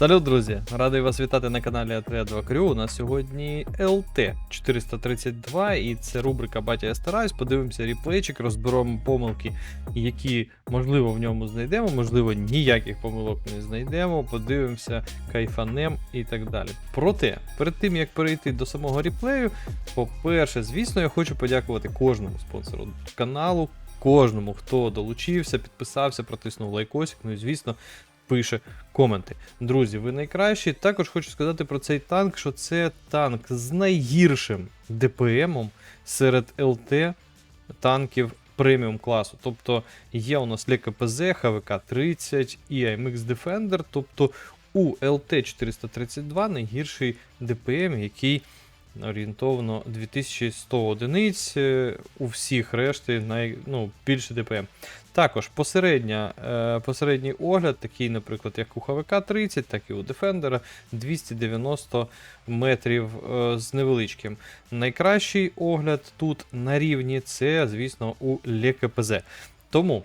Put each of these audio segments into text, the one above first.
Салют, друзі! Радий вас вітати на каналі Атреа Крю. У нас сьогодні ЛТ 432, і це рубрика Батя я стараюсь. Подивимося ріплейчик, розберемо помилки, які можливо в ньому знайдемо, можливо, ніяких помилок не знайдемо. Подивимося, кайфанем і так далі. Проте, перед тим як перейти до самого ріплею, по-перше, звісно, я хочу подякувати кожному спонсору каналу. Кожному, хто долучився, підписався, протиснув лайкосик, ну і звісно, пише коменти. Друзі, ви найкращі. Також хочу сказати про цей танк, що це танк з найгіршим ДПМом серед ЛТ танків преміум класу. Тобто є у нас ЛКПЗ, ХВК-30 і IMX Defender. Тобто у ЛТ-432 найгірший ДПМ, який орієнтовно 2100 одиниць, е, у всіх решти най, ну, більше ДПМ. Також посередня, е, посередній огляд, такий, наприклад, як у ХВК-30, так і у Defender, 290 метрів е, з невеличким. Найкращий огляд тут на рівні це, звісно, у ЛКПЗ. Тому.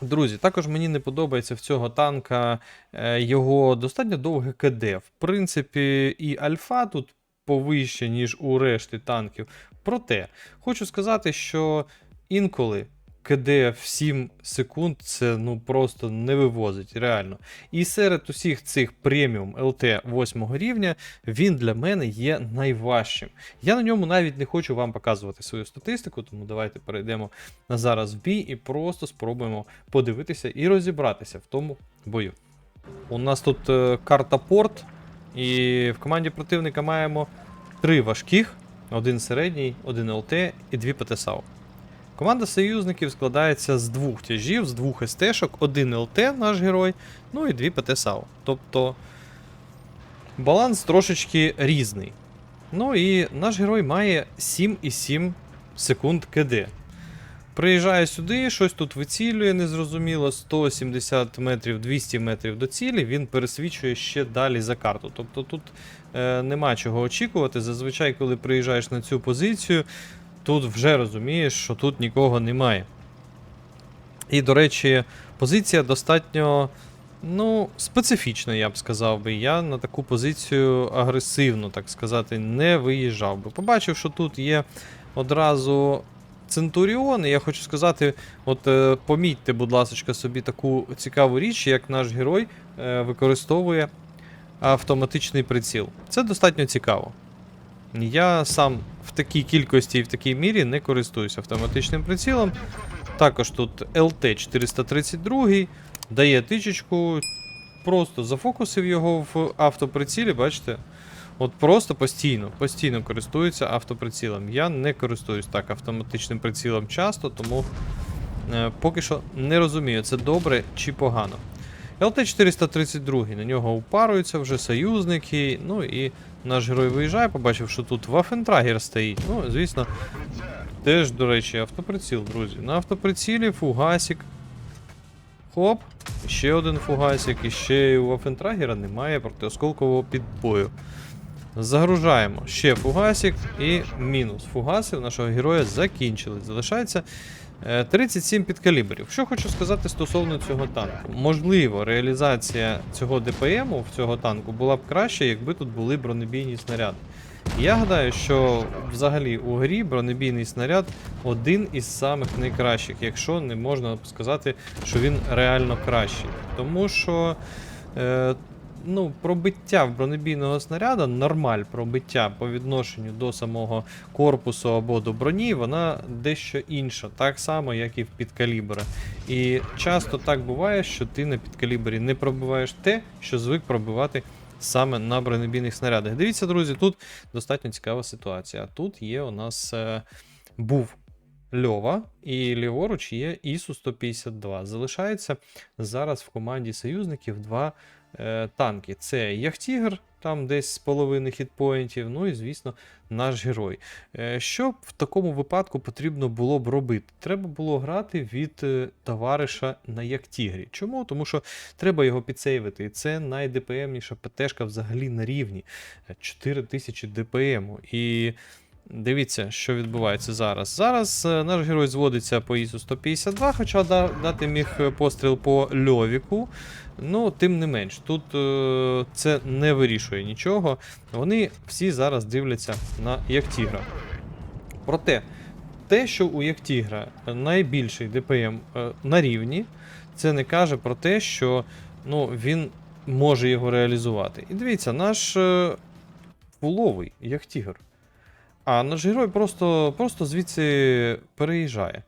Друзі, також мені не подобається в цього танка е, його достатньо довге КД. В принципі, і альфа тут повище, ніж у решти танків. Проте, хочу сказати, що інколи КД в 7 секунд це ну просто не вивозить, реально. І серед усіх цих преміум ЛТ 8 рівня він для мене є найважчим. Я на ньому навіть не хочу вам показувати свою статистику, тому давайте перейдемо на зараз в бій і просто спробуємо подивитися і розібратися в тому бою. У нас тут е, карта порт, і в команді противника маємо три важких, один середній, один ЛТ і дві ПТСАУ. Команда союзників складається з двох тяжів, з двох СТ-шок, один ЛТ, наш герой, ну і дві ПТСАУ. Тобто баланс трошечки різний. Ну і наш герой має 7,7 секунд КД. Приїжджає сюди, щось тут вицілює, незрозуміло, 170 метрів, 200 метрів до цілі, він пересвічує ще далі за карту. Тобто тут е, нема чого очікувати. Зазвичай, коли приїжджаєш на цю позицію, тут вже розумієш, що тут нікого немає. І, до речі, позиція достатньо ну, специфічна, я б сказав би. Я на таку позицію агресивно, так сказати, не виїжджав би. Побачив, що тут є одразу Центуріон, і я хочу сказати, от е, помітьте, будь ласка, собі таку цікаву річ, як наш герой е, використовує автоматичний приціл. Це достатньо цікаво. Я сам в такій кількості і в такій мірі не користуюся автоматичним прицілом. Також тут LT432 дає тичечку, просто зафокусив його в автоприцілі, бачите? От просто постійно, постійно користуються автоприцілом. Я не користуюсь так автоматичним прицілом часто, тому е, поки що не розумію, це добре чи погано. ЛТ-432, на нього упаруються вже союзники. Ну і наш герой виїжджає, побачив, що тут Вафентрагер стоїть. Ну, звісно, теж, до речі, автоприціл, друзі. На автоприцілі фугасик. Хоп, ще один фугасик, і ще у Вафентрагера немає протиосколкового підбою. Загружаємо ще фугасик і мінус. Фугаси в нашого героя закінчились. Залишається 37 підкалібрів. Що хочу сказати стосовно цього танку. Можливо, реалізація цього ДПМу в цього танку була б краще, якби тут були бронебійні снаряди. Я гадаю, що взагалі у грі бронебійний снаряд один із самих найкращих, якщо не можна сказати, що він реально кращий. Тому що е, ну, пробиття в бронебійного снаряда, нормаль пробиття по відношенню до самого корпусу або до броні, вона дещо інша, так само, як і в підкалібра. І часто так буває, що ти на підкалібрі не пробиваєш те, що звик пробивати саме на бронебійних снарядах. Дивіться, друзі, тут достатньо цікава ситуація. Тут є у нас е, був. Льова і ліворуч є ісу 152. Залишається зараз в команді союзників два е, танки. Це Яхтігр, там десь з половини хітпоінтів, ну і, звісно, наш герой. Е, що в такому випадку потрібно було б робити? Треба було грати від е, товариша на Яхтігрі. Чому? Тому що треба його підсейвити. І це найдпмніша ПТшка взагалі на рівні. 4000 ДПМу. І Дивіться, що відбувається зараз. Зараз е, наш герой зводиться по ІСу 152, хоча да- дати міг е, постріл по льовіку. Ну, тим не менш, тут е, це не вирішує нічого. Вони всі зараз дивляться на Яктігра. Проте, те, що у Яктігра найбільший ДПМ на рівні, це не каже про те, що ну, він може його реалізувати. І дивіться, наш фуловий Яктігр. А наш герой просто, просто звідси переїжджає.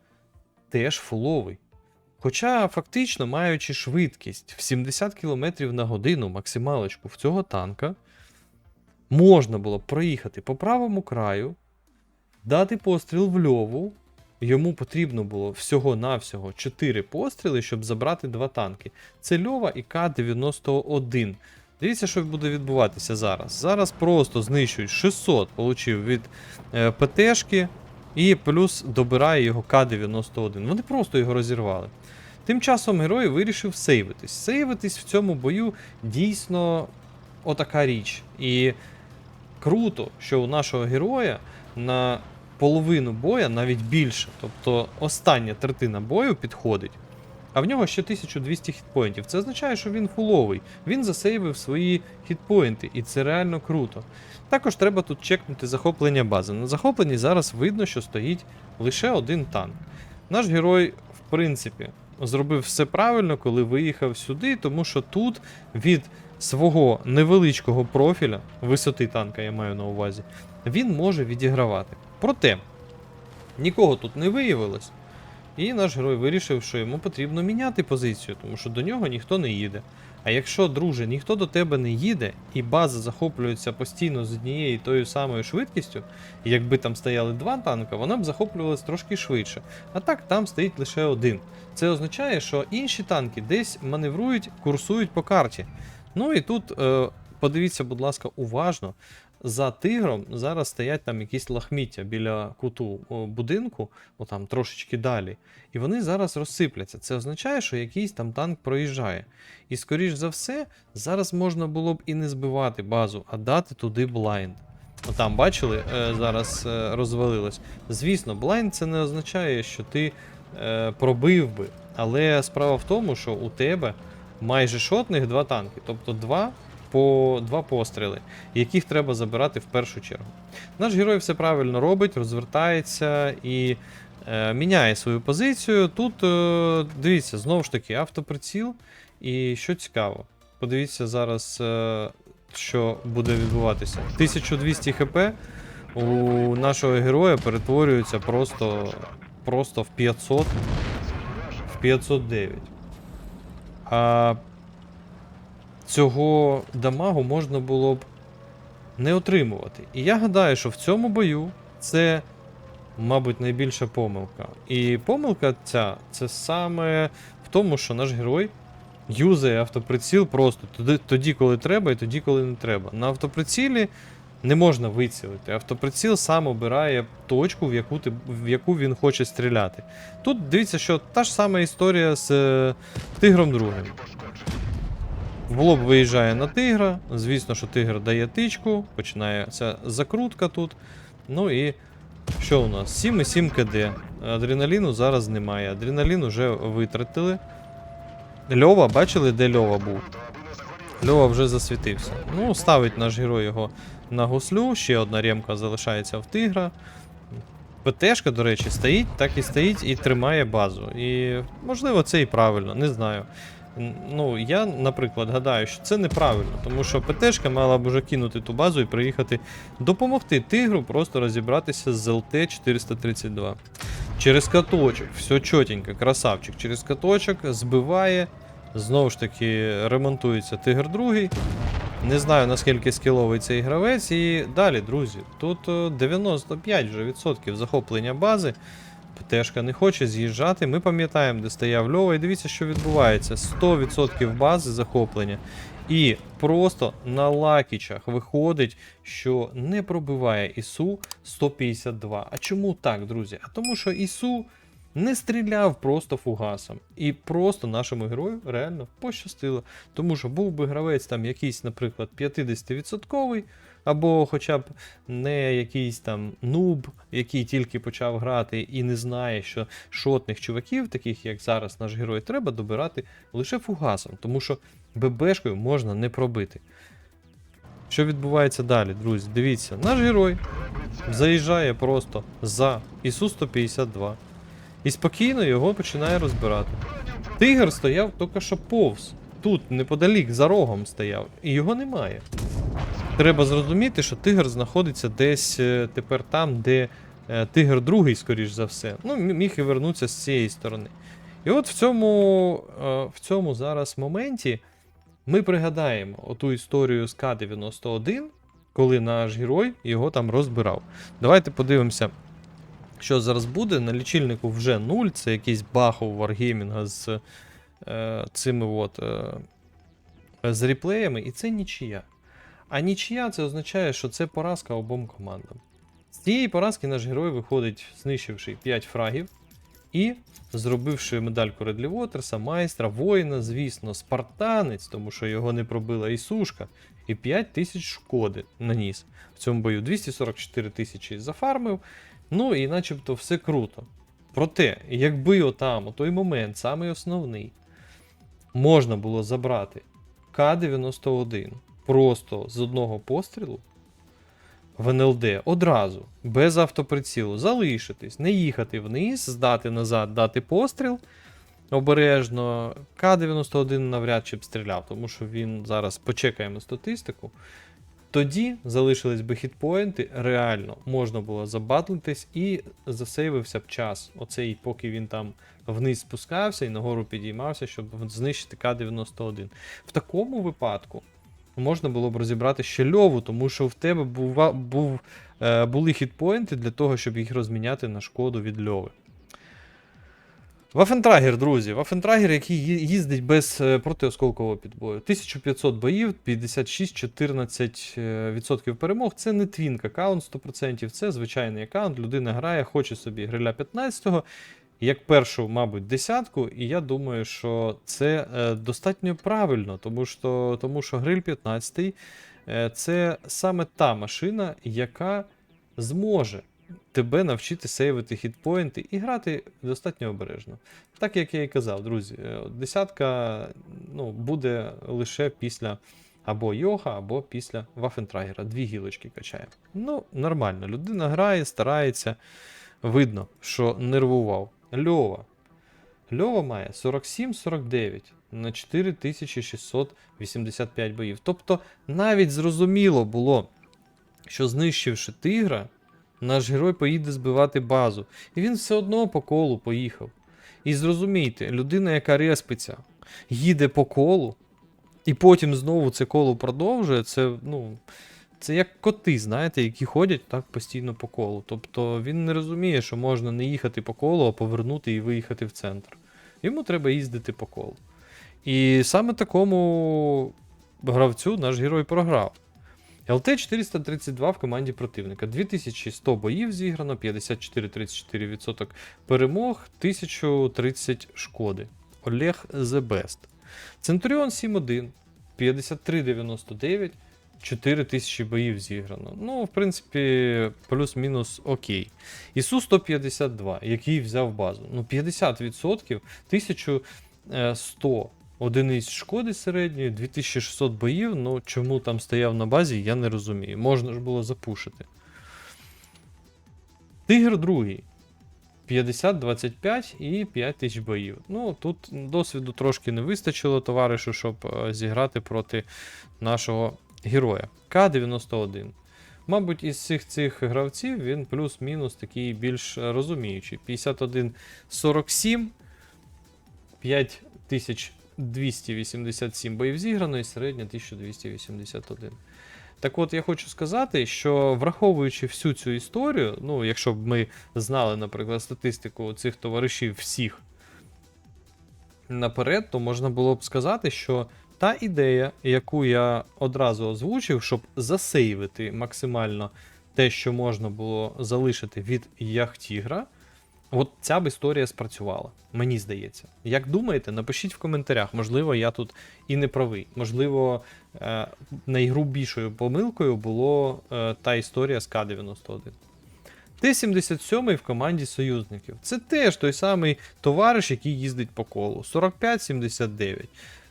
Теж фуловий. Хоча фактично, маючи швидкість в 70 км на годину максималочку в цього танка, можна було проїхати по правому краю, дати постріл в льову. Йому потрібно було всього-навсього 4 постріли, щоб забрати два танки. Це Льова і К-91. Дивіться, що буде відбуватися зараз. Зараз просто знищують 600, получив від е, ПТшки, і плюс добирає його К-91. Вони просто його розірвали. Тим часом герой вирішив сейвитись. Сейвитись в цьому бою дійсно отака річ. І круто, що у нашого героя на половину боя навіть більше. Тобто остання третина бою підходить. А в нього ще 1200 хітпоінтів. Це означає, що він фуловий. Він засейвив свої хітпоінти, і це реально круто. Також треба тут чекнути захоплення бази. На захопленні зараз видно, що стоїть лише один танк. Наш герой, в принципі, зробив все правильно, коли виїхав сюди, тому що тут від свого невеличкого профіля, висоти танка я маю на увазі, він може відігравати. Проте, нікого тут не виявилось. І наш герой вирішив, що йому потрібно міняти позицію, тому що до нього ніхто не їде. А якщо, друже, ніхто до тебе не їде, і база захоплюється постійно з однією і тою самою швидкістю, якби там стояли два танка, вона б захоплювалась трошки швидше. А так там стоїть лише один. Це означає, що інші танки десь маневрують, курсують по карті. Ну і тут е, подивіться, будь ласка, уважно. За тигром зараз стоять там якісь лахміття біля куту будинку, отам трошечки далі. І вони зараз розсипляться. Це означає, що якийсь там танк проїжджає. І скоріш за все, зараз можна було б і не збивати базу, а дати туди блайнд. Отам, бачили, е, зараз е, розвалилось. Звісно, блайнд це не означає, що ти е, пробив би. Але справа в тому, що у тебе майже шотних два танки, тобто два по два постріли, яких треба забирати в першу чергу. Наш герой все правильно робить, розвертається і е, міняє свою позицію. Тут, е, дивіться, знову ж таки, автоприціл. І що цікаво, подивіться зараз, е, що буде відбуватися. 1200 хп у нашого героя перетворюється просто, просто в 500, в 509. А цього дамагу можна було б не отримувати. І я гадаю, що в цьому бою це, мабуть, найбільша помилка. І помилка ця це саме в тому, що наш герой юзає автоприціл просто тоді, коли треба, і тоді, коли не треба. На автоприцілі не можна вицілити. Автоприціл сам обирає точку, в яку, ти, в яку він хоче стріляти. Тут дивіться, що та ж сама історія з е, Тигром другим. В лоб виїжджає на тигра. Звісно, що тигр дає тичку, починається закрутка тут. Ну і що у нас? 7,7 КД. Адреналіну зараз немає. Адреналін вже витратили. Льова, бачили, де Льова був? Льова вже засвітився. Ну, ставить наш герой його на гуслю. Ще одна ремка залишається в тигра. ПТшка, до речі, стоїть, так і стоїть і тримає базу. І можливо це і правильно, не знаю. Ну, я, наприклад, гадаю, що це неправильно, тому що ПТшка мала б уже кинути ту базу і приїхати допомогти тигру просто розібратися з ЛТ-432. Через каточок, все чотенько, красавчик. Через каточок збиває. Знову ж таки, ремонтується тигр другий. Не знаю наскільки скіловий цей гравець. І далі, друзі, тут е, 95 вже відсотків захоплення бази. ПТшка не хоче з'їжджати. Ми пам'ятаємо, де стояв Льова, і дивіться, що відбувається. 100% бази захоплення. І просто на лакічах виходить, що не пробиває ІСУ 152. А чому так, друзі? А тому що ІСУ не стріляв просто фугасом. І просто нашому герою реально пощастило. Тому що був би гравець там якийсь, наприклад, 50%, або хоча б не якийсь там нуб, який тільки почав грати і не знає, що шотних чуваків, таких як зараз наш герой, треба добирати лише фугасом, тому що ББшкою можна не пробити. Що відбувається далі, друзі? Дивіться, наш герой заїжджає просто за ІСУ-152 і спокійно його починає розбирати. Тигр стояв тільки що повз. Тут, неподалік, за рогом стояв, і його немає. Треба зрозуміти, що тигр знаходиться десь е, тепер там, де е, тигр другий, скоріш за все. Ну, міг і вернутися з цієї сторони. І от в цьому, е, в цьому зараз моменті ми пригадаємо оту історію з К-91, коли наш герой його там розбирав. Давайте подивимося, що зараз буде. На лічильнику вже 0, це якийсь баг у з е, цими от, е, з реплеями, і це нічия. А нічия це означає, що це поразка обом командам. З цієї поразки наш герой виходить, знищивши 5 фрагів і зробивши медальку Редлі Вотерса, майстра, воїна, звісно, спартанець, тому що його не пробила і сушка, і 5 тисяч шкоди наніс. В цьому бою 244 тисячі зафармив. Ну і начебто все круто. Проте, якби отам, у той момент, самий основний, можна було забрати К-91 просто з одного пострілу в НЛД одразу, без автоприцілу, залишитись, не їхати вниз, здати назад, дати постріл. Обережно. К-91 навряд чи б стріляв, тому що він зараз почекаємо статистику. Тоді залишились би хітпоінти, реально можна було забатлитись і засейвився б час. Оцей, поки він там вниз спускався і нагору підіймався, щоб знищити К-91. В такому випадку можна було б розібрати ще льову, тому що в тебе бува, був, е, були хітпоінти для того, щоб їх розміняти на шкоду від льови. Вафентрагер, друзі, Вафентрагер, який їздить без е, протиосколкового підбою. 1500 боїв, 56-14% перемог. Це не твінк аккаунт 100%, це звичайний аккаунт. Людина грає, хоче собі гриля 15-го, як першу, мабуть, десятку. І я думаю, що це е, достатньо правильно, тому що, тому що гриль 15 е, це саме та машина, яка зможе тебе навчити сейвити хітпоінти і грати достатньо обережно. Так як я і казав, друзі, е, десятка ну, буде лише після або йога, або після Вафентрагера. Дві гілочки качає. Ну, нормально. Людина грає, старається. Видно, що нервував. Льова. Льова має 47-49 на 4685 боїв. Тобто навіть зрозуміло було, що знищивши тигра, наш герой поїде збивати базу. І він все одно по колу поїхав. І зрозумійте, людина, яка респиться, їде по колу, і потім знову це коло продовжує, це, ну, це як коти, знаєте, які ходять так постійно по колу. Тобто він не розуміє, що можна не їхати по колу, а повернути і виїхати в центр. Йому треба їздити по колу. І саме такому гравцю наш герой програв. ЛТ-432 в команді противника. 2100 боїв зіграно, 54-34% перемог, 1030 шкоди. Олег The Best. Центуріон 7-1, 53-99, 4000 боїв зіграно. Ну, в принципі, плюс-мінус окей. Ісу 152, який взяв базу. Ну, 50%, 1100 одиниць шкоди середньої, 2600 боїв. Ну, чому там стояв на базі, я не розумію. Можна ж було запушити. Тигр другий. 50-25 і 5000 боїв. Ну, тут досвіду трошки не вистачило товаришу, щоб е, зіграти проти нашого героя. К-91. Мабуть, із всіх цих гравців він плюс-мінус такий більш розуміючий. 51-47, 5287 боїв зіграно і середня 1281. Так от я хочу сказати, що враховуючи всю цю історію, ну, якщо б ми знали, наприклад, статистику цих товаришів всіх наперед, то можна було б сказати, що та ідея, яку я одразу озвучив, щоб засейвити максимально те, що можна було залишити від Яхтігра, От ця б історія спрацювала, мені здається. Як думаєте, напишіть в коментарях. Можливо, я тут і не правий. Можливо, е, найгрубішою помилкою було е, та історія з К-91. Т-77 в команді союзників. Це теж той самий товариш, який їздить по колу. 45-79.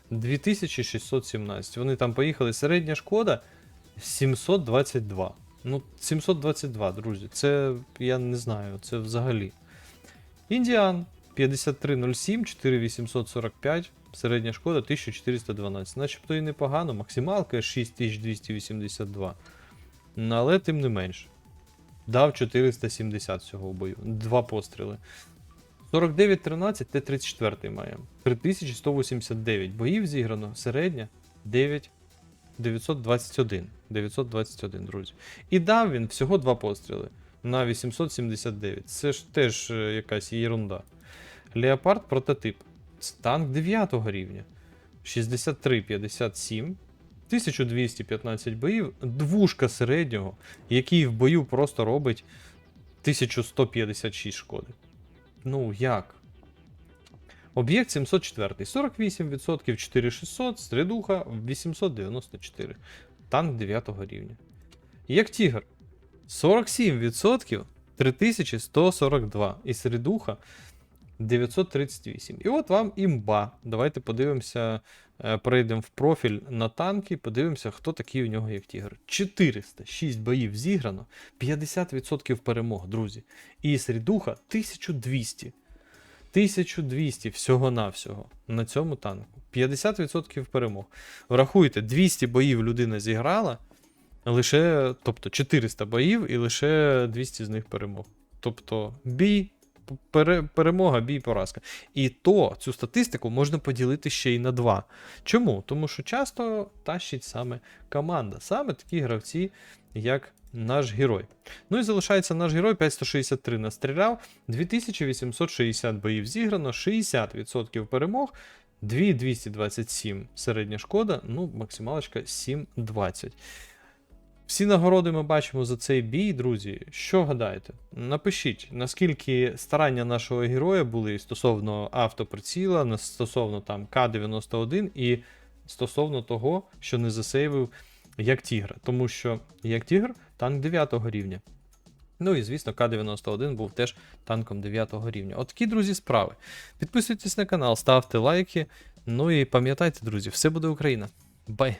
2617. Вони там поїхали. Середня шкода 722. Ну, 722, друзі. Це я не знаю, це взагалі. Індіан 5307, 4845, середня шкода 1412. Начебто і непогано, максималка 6282. Ну, але тим не менш. Дав 470 цього бою. Два постріли. 49-13 Т-34 маємо. 3189 боїв зіграно, середня 9 921. 921, друзі. І дав він всього два постріли на 879. Це ж теж е, якась єрунда. Леопард прототип. Танк 9 рівня. 63-57. 1215 боїв. Двушка середнього, який в бою просто робить 1156 шкоди. Ну, як? Об'єкт 704. 48%, 4600, стрідуха 894. Танк 9 рівня. Як тігр. 47%, 3142. І середуха 938. І от вам імба. Давайте подивимося, е, перейдемо в профіль на танки, подивимося, хто такий у нього як тігр. 406 боїв зіграно, 50% перемог, друзі. І середуха 1200. 1200 всього-навсього на цьому танку. 50% перемог. Врахуйте, 200 боїв людина зіграла, лише, тобто 400 боїв і лише 200 з них перемог. Тобто бій, пере, перемога, бій, поразка. І то цю статистику можна поділити ще й на два. Чому? Тому що часто тащить саме команда, саме такі гравці, як наш герой. Ну і залишається наш герой 5163 настріляв, 2860 боїв зіграно, 60% перемог. 2227 середня шкода, ну, максималочка 720. Всі нагороди ми бачимо за цей бій, друзі. Що гадаєте? Напишіть, наскільки старання нашого героя були стосовно автоприціла, стосовно там К-91 і стосовно того, що не засейвив як Тігр. Тому що як Тігр танк 9 рівня. Ну і звісно, К-91 був теж танком 9 рівня. От такі, друзі, справи. Підписуйтесь на канал, ставте лайки. Ну і пам'ятайте, друзі, все буде Україна. Бай!